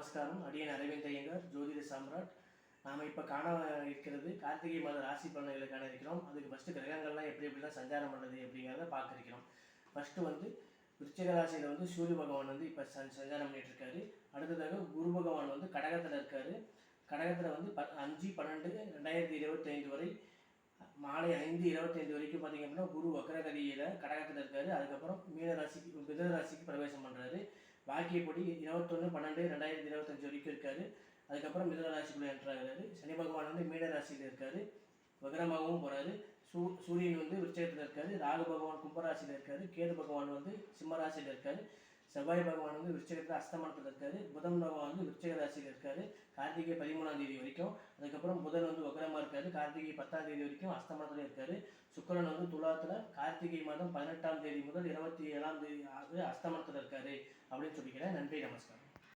நமஸ்காரம் அடியன் அரவிந்த் ஐயங்கார் ஜோதிட சாம்ராட். நாம் இப்போ காண இருக்கிறது கார்த்திகை மாத ராசி பலன்களை காண இருக்கிறோம். அதுக்கு ஃபஸ்ட்டு கிரகங்கள்லாம் எப்படி எப்படிலாம் சஞ்சாரம் பண்ணுறது அப்படிங்கிறத பார்க்குறோம் ஃபஸ்ட்டு வந்து விருச்சிக ராசியில் வந்து சூரிய பகவான் வந்து இப்போ சஞ் சஞ்சாரம் பண்ணிட்டு இருக்காரு அடுத்ததாக குரு பகவான் வந்து கடகத்தில் இருக்கார். கடகத்தில் வந்து ப அஞ்சு பன்னெண்டு ரெண்டாயிரத்தி இருபத்தைந்து வரை மாலை ஐந்து இருபத்தைந்து வரைக்கும் பார்த்தீங்க அப்படின்னா குரு வக்கரகதியில் கடகத்தில் இருக்கார். அதுக்கப்புறம் மீனராசிக்கு மிதராசிக்கு பிரவேசம் பண்ணுறாரு பாக்கியப்படி இருபத்தொன்று பன்னெண்டு ரெண்டாயிரத்தி இருபத்தஞ்சு வரைக்கும் இருக்காரு. அதுக்கப்புறம் மிதன ராசிக்குள்ளே என்ட்ராகிறாரு. சனி பகவான் வந்து மீன ராசியில் இருக்காரு. வக்ரமாகவும் போகிறாரு சூ சூரியன் வந்து விருச்சகத்தில் இருக்காரு. ராகு பகவான் கும்பராசியில் இருக்காரு. கேது பகவான் வந்து சிம்ம ராசியில் இருக்காரு. செவ்வாய் பகவான் வந்து விருச்சகத்தில் அஸ்தமனத்தில் இருக்காரு. புதன் பகவான் வந்து விருச்சக ராசியில் இருக்காரு. கார்த்திகை பதிமூணாம் தேதி வரைக்கும். அதுக்கப்புறம் புதன் வந்து கார்த்திகை பத்தாம் தேதி வரைக்கும் அஸ்தமனத்தில் இருக்காரு. சுக்கரன் வந்து துலாத்தில் கார்த்திகை மாதம் பதினெட்டாம் தேதி முதல் இருபத்தி ஏழாம் தேதி அஸ்தமனத்தில் இருக்காரு அப்படின்னு சொல்லிக்கிறேன். நன்றி நமஸ்காரம்.